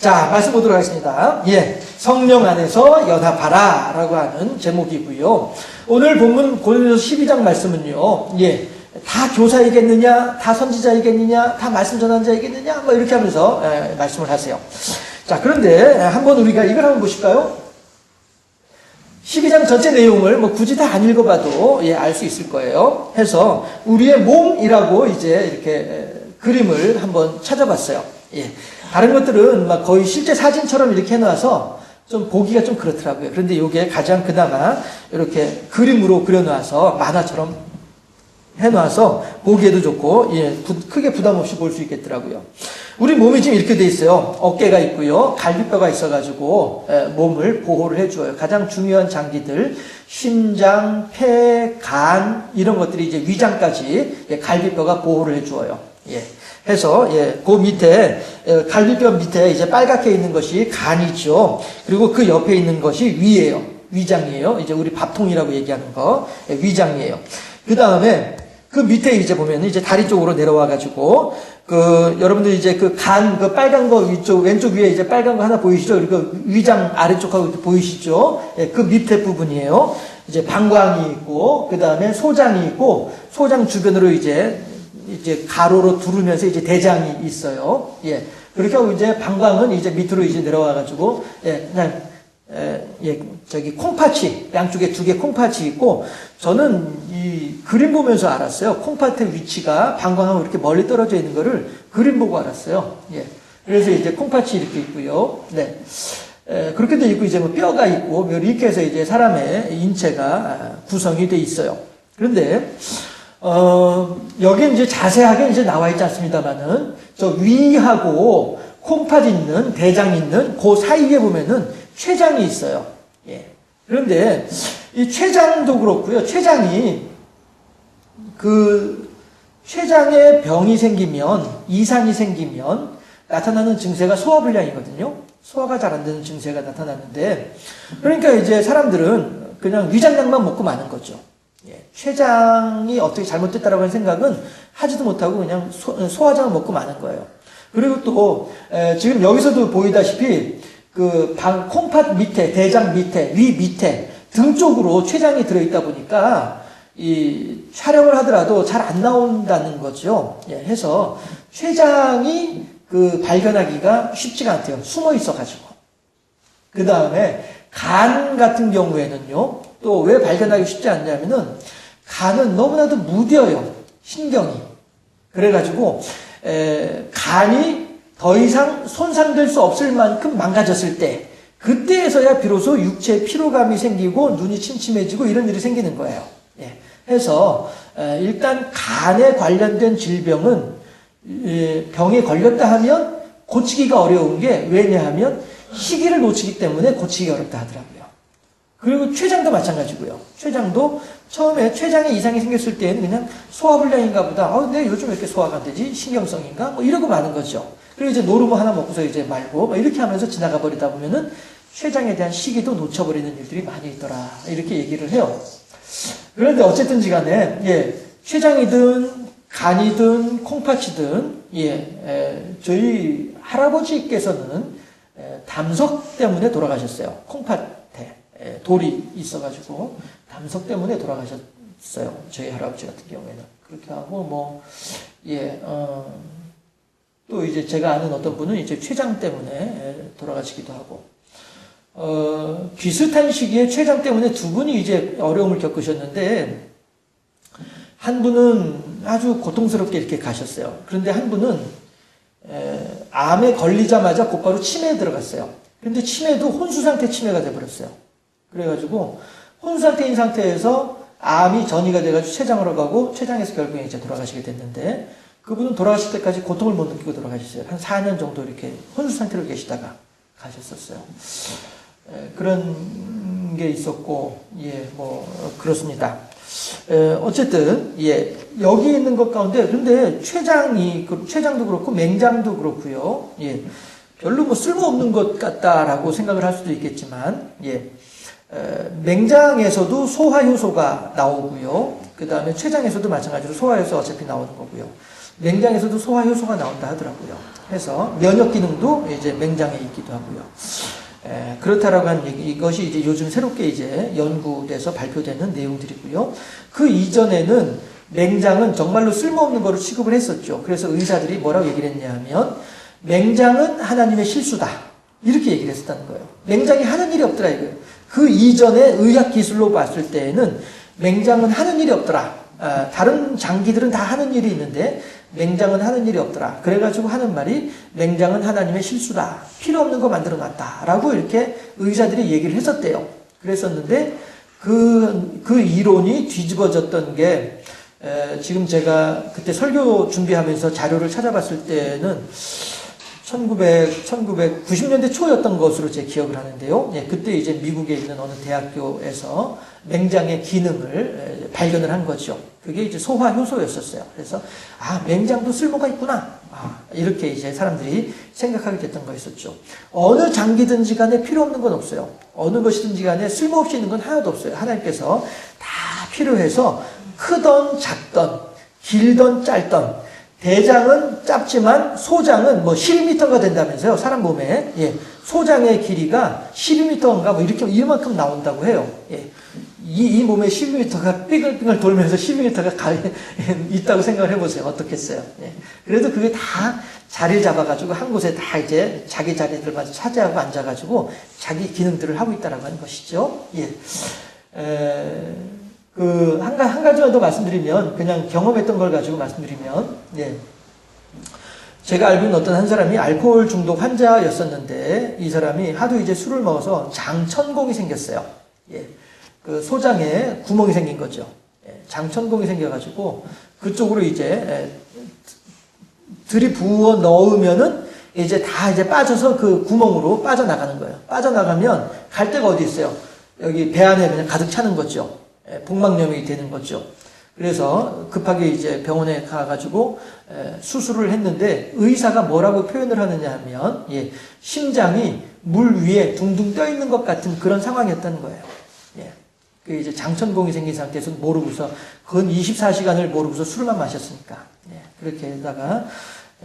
자, 말씀 보도록 하겠습니다. 예. 성령 안에서 연합하라 라고 하는 제목이고요. 오늘 본문 고린도서 12장 말씀은요. 예. 다 교사이겠느냐, 다 선지자이겠느냐, 다 말씀 전환자이겠느냐, 뭐 이렇게 하면서 예, 말씀을 하세요. 자, 그런데 한번 우리가 이걸 한번 보실까요? 12장 전체 내용을 뭐 굳이 다 안 읽어봐도 예, 알 수 있을 거예요. 해서 우리의 몸이라고 이제 이렇게 에, 그림을 한번 찾아봤어요. 예. 다른 것들은 막 거의 실제 사진처럼 이렇게 해놔서 좀 보기가 좀 그렇더라고요. 그런데 이게 가장 그나마 이렇게 그림으로 그려놔서 만화처럼 해놔서 보기에도 좋고 예, 부- 크게 부담 없이 볼 수 있겠더라고요. 우리 몸이 지금 이렇게 돼 있어요. 어깨가 있고요, 갈비뼈가 있어가지고 예, 몸을 보호를 해줘요. 가장 중요한 장기들 심장, 폐, 간 이런 것들이 이제 위장까지 예, 갈비뼈가 보호를 해주어요. 예. 해서 예, 그 밑에 예, 갈비뼈 밑에 이제 빨갛게 있는 것이 간이죠. 그리고 그 옆에 있는 것이 위예요. 위장이에요. 이제 우리 밥통이라고 얘기하는 거 예, 위장이에요. 그 다음에 그 밑에 이제 보면 이제 다리 쪽으로 내려와 가지고 그 여러분들 이제 그 간그 빨간 거 위쪽 왼쪽 위에 이제 빨간 거 하나 보이시죠? 그리고 위장 아래쪽하고 보이시죠? 예, 그 밑에 부분이에요. 이제 방광이 있고 그 다음에 소장이 있고 소장 주변으로 이제 이제 가로로 두르면서 이제 대장이 있어요. 예. 그렇게 하고 이제 방광은 이제 밑으로 이제 내려와 가지고 예, 그냥 에, 예, 저기 콩팥이 양쪽에 두 개 콩팥이 있고 저는 이 그림 보면서 알았어요. 콩팥의 위치가 방광하고 이렇게 멀리 떨어져 있는 거를 그림 보고 알았어요. 예. 그래서 이제 콩팥이 이렇게 있고요. 네. 에, 그렇게 돼 있고 이제 뭐 뼈가 있고 뭐 이렇게 해서 이제 사람의 인체가 아, 구성이 돼 있어요. 그런데 어, 여기 이제 자세하게 이제 나와 있지 않습니다만은 저 위하고 콩팥 있는 대장 있는 그 사이에 보면은 췌장이 있어요. 예. 그런데 이 췌장도 그렇고요. 췌장이 그 췌장에 병이 생기면 이상이 생기면 나타나는 증세가 소화불량이거든요. 소화가 잘 안 되는 증세가 나타나는데 그러니까 이제 사람들은 그냥 위장약만 먹고 마는 거죠. 예, 췌장이 어떻게 잘못됐다라고 하는 생각은 하지도 못하고 그냥 소, 소화장을 먹고 마는 거예요. 그리고 또 에, 지금 여기서도 보이다시피 그 방, 콩팥 밑에, 대장 밑에, 위 밑에 등 쪽으로 췌장이 들어있다 보니까 이 촬영을 하더라도 잘 안 나온다는 거죠. 예, 해서 췌장이 그 발견하기가 쉽지가 않대요. 숨어 있어가지고. 그 다음에 간 같은 경우에는요, 또 왜 발견하기 쉽지 않냐면은 간은 너무나도 무뎌요. 신경이. 그래가지고, 에, 간이 더 이상 손상될 수 없을 만큼 망가졌을 때, 그때에서야 비로소 육체에 피로감이 생기고 눈이 침침해지고 이런 일이 생기는 거예요. 예. 해서, 에, 일단 간에 관련된 질병은 예, 병에 걸렸다 하면 고치기가 어려운 게 왜냐하면 시기를 놓치기 때문에 고치기가 어렵다 하더라고요. 그리고 췌장도 마찬가지고요. 췌장도 처음에 췌장에 이상이 생겼을 때에는 그냥 소화불량인가 보다. 어, 내 요즘 왜 이렇게 소화가 안 되지? 신경성인가? 뭐 이러고 마는 거죠. 그리고 이제 노르모 하나 먹고서 이제 말고 뭐 이렇게 하면서 지나가 버리다 보면은 췌장에 대한 시기도 놓쳐버리는 일들이 많이 있더라. 이렇게 얘기를 해요. 그런데 어쨌든지 간에, 예, 췌장이든 간이든 콩팥이든, 예, 에, 저희 할아버지께서는 에, 담석 때문에 돌아가셨어요. 콩팥에 에, 돌이 있어가지고 담석 때문에 돌아가셨어요. 저희 할아버지 같은 경우에는 그렇게 하고 뭐, 예, 어, 또 이제 제가 아는 어떤 분은 이제 췌장 때문에 에, 돌아가시기도 하고. 어, 비슷한 시기에 췌장 때문에 두 분이 이제 어려움을 겪으셨는데, 한 분은 아주 고통스럽게 이렇게 가셨어요. 그런데 한 분은, 에, 암에 걸리자마자 곧바로 치매에 들어갔어요. 근데 치매도 혼수 상태 치매가 돼버렸어요. 그래가지고, 혼수 상태인 상태에서 암이 전이가 돼가지고 췌장으로 가고, 췌장에서 결국에 이제 돌아가시게 됐는데, 그분은 돌아가실 때까지 고통을 못 느끼고 돌아가셨어요. 한 4년 정도 이렇게 혼수 상태로 계시다가 가셨었어요. 에, 그런 게 있었고, 예, 뭐, 그렇습니다. 에, 어쨌든, 예, 여기 있는 것 가운데, 근데 췌장이, 그 췌장도 그렇고, 맹장도 그렇고요. 예, 별로 뭐 쓸모없는 것 같다라고 생각을 할 수도 있겠지만, 예, 에, 맹장에서도 소화효소가 나오고요. 그 다음에 췌장에서도 마찬가지로 소화효소 어차피 나오는 거고요. 맹장에서도 소화 효소가 나온다 하더라고요. 해서 면역 기능도 이제 맹장에 있기도 하고요. 에, 그렇다라고 하는 얘기, 이것이 이제 요즘 새롭게 이제 연구돼서 발표되는 내용들이고요. 그 이전에는 맹장은 정말로 쓸모없는 거로 취급을 했었죠. 그래서 의사들이 뭐라고 얘기를 했냐 하면, 맹장은 하나님의 실수다. 이렇게 얘기를 했었다는 거예요. 맹장이 하는 일이 없더라 이거예요. 그 이전에 의학 기술로 봤을 때에는 맹장은 하는 일이 없더라. 아, 다른 장기들은 다 하는 일이 있는데 맹장은 하는 일이 없더라. 그래가지고 하는 말이 맹장은 하나님의 실수다. 필요 없는 거 만들어 놨다. 라고 이렇게 의사들이 얘기를 했었대요. 그랬었는데 그, 그 이론이 뒤집어졌던 게 에, 지금 제가 그때 설교 준비하면서 자료를 찾아봤을 때는 1900, 1990년대 초였던 것으로 제 기억을 하는데요. 예, 그때 이제 미국에 있는 어느 대학교에서 맹장의 기능을 에, 발견을 한 거죠. 그게 이제 소화 효소였었어요. 그래서 아 맹장도 쓸모가 있구나. 아, 이렇게 이제 사람들이 생각하게 됐던 거였었죠. 어느 장기든지 간에 필요 없는 건 없어요. 어느 것이든지 간에 쓸모없이 있는 건 하나도 없어요. 하나님께서 다 필요해서 크던 작던 길던 짧던 대장은 짧지만 소장은 뭐 12m가 된다면서요. 사람 몸에. 예. 소장의 길이가 12m인가 뭐 이렇게 이만큼 나온다고 해요. 예. 이, 이 몸에 12m가 삐글삐글 돌면서 12m가 가, 있다고 생각을 해보세요. 어떻겠어요? 예. 그래도 그게 다 자리를 잡아가지고 한 곳에 다 이제 자기 자리들마다 차지하고 앉아가지고 자기 기능들을 하고 있다라고 하는 것이죠. 예. 에, 그, 한, 가, 한 가지만 더 말씀드리면, 그냥 경험했던 걸 가지고 말씀드리면, 예. 제가 알고 있는 어떤 한 사람이 알코올 중독 환자였었는데, 이 사람이 하도 이제 술을 먹어서 장천공이 생겼어요. 예. 그 소장에 구멍이 생긴 거죠. 예. 장천공이 생겨가지고, 그쪽으로 이제, 예, 들이부어 넣으면은, 이제 다 이제 빠져서 그 구멍으로 빠져나가는 거예요. 빠져나가면 갈 데가 어디 있어요? 여기 배 안에 그냥 가득 차는 거죠. 예, 복막염이 되는 거죠. 그래서 급하게 이제 병원에 가가지고 에, 수술을 했는데 의사가 뭐라고 표현을 하느냐 하면 예, 심장이 물 위에 둥둥 떠 있는 것 같은 그런 상황이었다는 거예요. 예. 그 이제 장천공이 생긴 상태에서 모르고서 근 24시간을 모르고서 술만 마셨으니까 예. 그렇게 해다가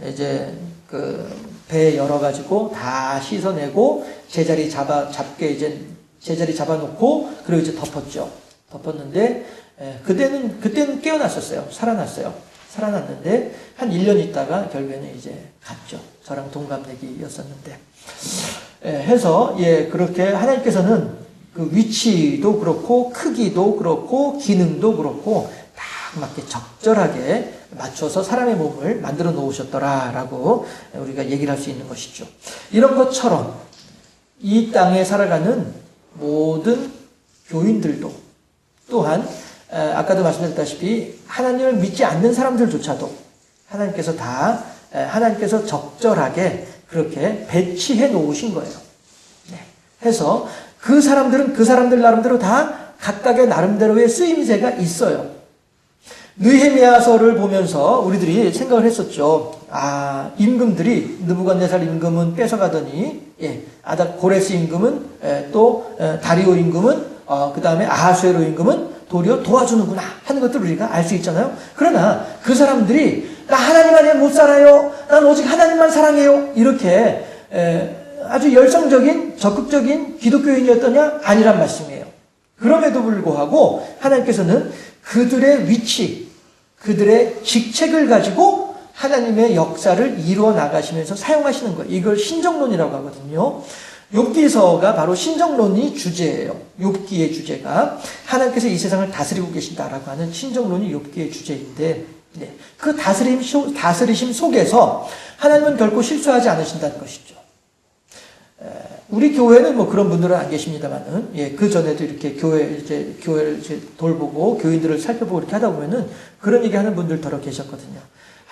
이제 그 배 열어 가지고 다 씻어내고 제자리 잡아 잡게 이제 제자리 잡아놓고 그리고 이제 덮었죠. 덮었는데 에, 그때는 그때는 깨어났었어요. 살아났어요. 살아났는데 한 1년 있다가 결국에는 이제 갔죠. 저랑 동갑내기였었는데 에, 해서 예 그렇게 하나님께서는 그 위치도 그렇고 크기도 그렇고 기능도 그렇고 딱 맞게 적절하게 맞춰서 사람의 몸을 만들어 놓으셨더라라고 우리가 얘기를 할 수 있는 것이죠. 이런 것처럼 이 땅에 살아가는 모든 교인들도 또한 아까도 말씀드렸다시피 하나님을 믿지 않는 사람들조차도 하나님께서 다 하나님께서 적절하게 그렇게 배치해 놓으신 거예요. 네. 해서 그 사람들은 그 사람들 나름대로 다 각각의 나름대로의 쓰임새가 있어요. 느헤미야서를 보면서 우리들이 생각을 했었죠. 아, 임금들이 느부갓네살 임금은 뺏어가더니 예, 아다 고레스 임금은 예, 또 예, 다리오 임금은 어, 그 다음에 아하수에로 임금은 도리어 도와주는구나 하는 것들 우리가 알 수 있잖아요. 그러나 그 사람들이 나 하나님 안에 못 살아요. 난 오직 하나님만 사랑해요. 이렇게 에, 아주 열성적인 적극적인 기독교인이었더냐 아니란 말씀이에요. 그럼에도 불구하고 하나님께서는 그들의 위치, 그들의 직책을 가지고 하나님의 역사를 이루어 나가시면서 사용하시는 거예요. 이걸 신정론이라고 하거든요. 욥기서가 바로 신정론이 주제예요. 욥기의 주제가 하나님께서 이 세상을 다스리고 계신다라고 하는 신정론이 욥기의 주제인데 네. 그 다스림 다스리심 속에서 하나님은 결코 실수하지 않으신다는 것이죠. 우리 교회는 뭐 그런 분들은 안 계십니다만은 예, 그 전에도 이렇게 교회 이제 교회를 이제 돌보고 교인들을 살펴보고 이렇게 하다 보면은 그런 얘기 하는 분들 더러 계셨거든요.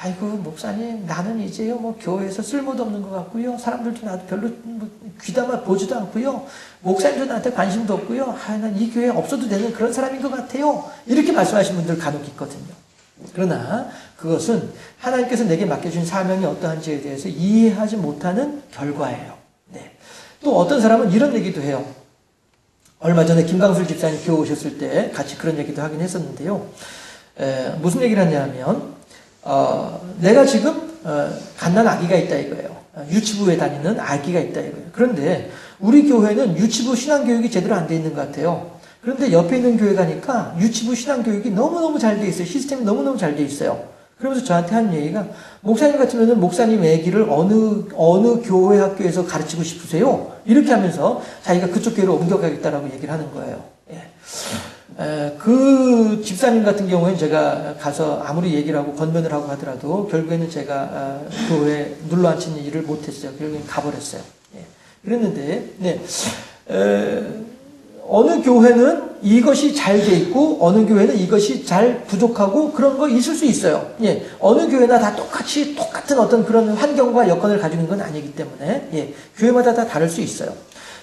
아이고 목사님 나는 이제요 뭐 교회에서 쓸모도 없는 것 같고요. 사람들도 나도 별로 뭐 귀담아 보지도 않고요. 목사님도 나한테 관심도 없고요. 아난 이 교회 없어도 되는 그런 사람인 것 같아요. 이렇게 말씀하신 분들 간혹 있거든요. 그러나 그것은 하나님께서 내게 맡겨준 사명이 어떠한지에 대해서 이해하지 못하는 결과예요. 네. 또 어떤 사람은 이런 얘기도 해요. 얼마 전에 김강술 집사님 교회 오셨을 때 같이 그런 얘기도 하긴 했었는데요. 에, 무슨 얘기를 하냐면 어, 내가 지금 어, 갓난 아기가 있다 이거예요. 어, 유치부에 다니는 아기가 있다 이거예요. 그런데 우리 교회는 유치부 신앙교육이 제대로 안 돼 있는 것 같아요. 그런데 옆에 있는 교회 가니까 유치부 신앙교육이 너무너무 잘 돼 있어요. 시스템이 너무너무 잘 돼 있어요. 그러면서 저한테 한 얘기가 목사님 같으면은 목사님 애기를 어느 어느 교회 학교에서 가르치고 싶으세요? 이렇게 하면서 자기가 그쪽 교회로 옮겨가겠다라고 얘기를 하는 거예요. 예. 에, 그 집사님 같은 경우에는 제가 가서 아무리 얘기를 하고 건면을 하고 하더라도 결국에는 제가 아, 교회에 눌러 앉히는 일을 못했어요. 결국엔 가버렸어요. 예. 그랬는데, 네. 에, 어느 교회는 이것이 잘 돼 있고 어느 교회는 이것이 잘 부족하고 그런 거 있을 수 있어요. 예. 어느 교회나 다 똑같이 똑같은 어떤 그런 환경과 여건을 가지고 있는 건 아니기 때문에 예. 교회마다 다 다를 수 있어요.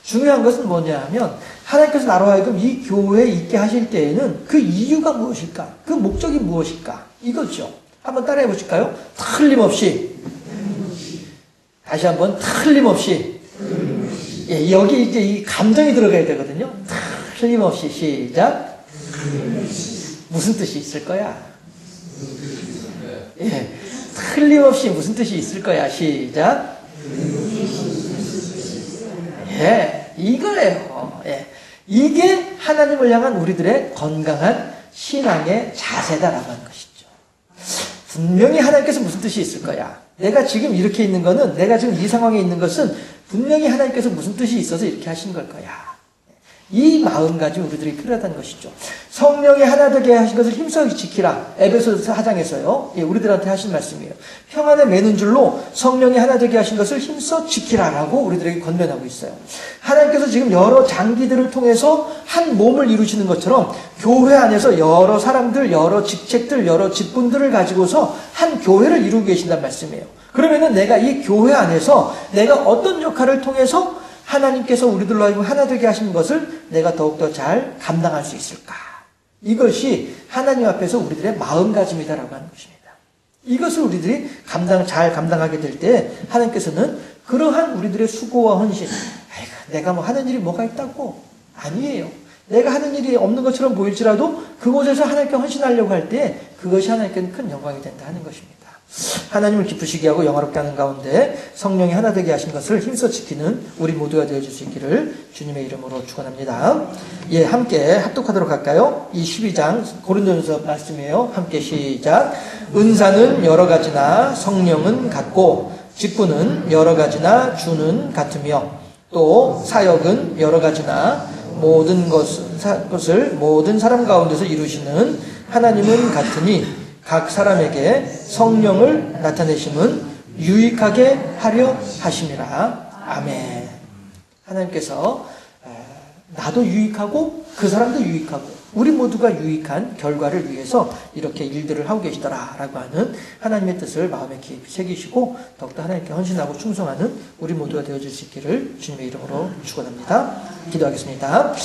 중요한 것은 뭐냐 하면 하나님께서 나로 하여금 이 교회에 있게 하실 때에는 그 이유가 무엇일까? 그 목적이 무엇일까? 이거죠. 한번 따라해 보실까요? 틀림없이 다시 한번 틀림없이 예, 여기 이제 이 감정이 들어가야 되거든요. 틀림없이 시작. 무슨 뜻이 있을 거야? 예, 틀림없이 무슨 뜻이 있을 거야? 시작. 예, 이거예요. 예. 이게 하나님을 향한 우리들의 건강한 신앙의 자세다라고 하는 것이죠. 분명히 하나님께서 무슨 뜻이 있을 거야. 내가 지금 이렇게 있는 거는, 내가 지금 이 상황에 있는 것은 분명히 하나님께서 무슨 뜻이 있어서 이렇게 하신 걸 거야. 이 마음가짐 우리들이 필요하다는 것이죠. 성령이 하나 되게 하신 것을 힘써 지키라. 에베소서 4장에서요. 예, 우리들한테 하신 말씀이에요. 평안에 매는 줄로 성령이 하나 되게 하신 것을 힘써 지키라라고 우리들에게 건면하고 있어요. 하나님께서 지금 여러 장기들을 통해서 한 몸을 이루시는 것처럼 교회 안에서 여러 사람들, 여러 직책들, 여러 직분들을 가지고서 한 교회를 이루고 계신단 말씀이에요. 그러면은 내가 이 교회 안에서 내가 어떤 역할을 통해서 하나님께서 우리들로 하여금 하나 되게 하신 것을 내가 더욱더 잘 감당할 수 있을까? 이것이 하나님 앞에서 우리들의 마음가짐이다라고 하는 것입니다. 이것을 우리들이 감당, 잘 감당하게 될 때 하나님께서는 그러한 우리들의 수고와 헌신, 아이고, 내가 뭐 하는 일이 뭐가 있다고? 아니에요. 내가 하는 일이 없는 것처럼 보일지라도 그곳에서 하나님께 헌신하려고 할 때 그것이 하나님께는 큰 영광이 된다 하는 것입니다. 하나님을 기쁘시게 하고 영화롭게 하는 가운데 성령이 하나 되게 하신 것을 힘써 지키는 우리 모두가 되어 줄 수 있기를 주님의 이름으로 축원합니다. 예, 함께 합독하도록 할까요? 이 12장 고린도전서 말씀이에요. 함께 시작. 은사는 여러 가지나 성령은 같고 직분은 여러 가지나 주는 같으며 또 사역은 여러 가지나 모든 것을 모든 사람 가운데서 이루시는 하나님은 같으니 각 사람에게 성령을 나타내심은 유익하게 하려 하심이라. 아멘. 하나님께서 나도 유익하고 그 사람도 유익하고 우리 모두가 유익한 결과를 위해서 이렇게 일들을 하고 계시더라라고 하는 하나님의 뜻을 마음에 깊이 새기시고 더욱더 하나님께 헌신하고 충성하는 우리 모두가 되어줄 수 있기를 주님의 이름으로 축원합니다. 기도하겠습니다.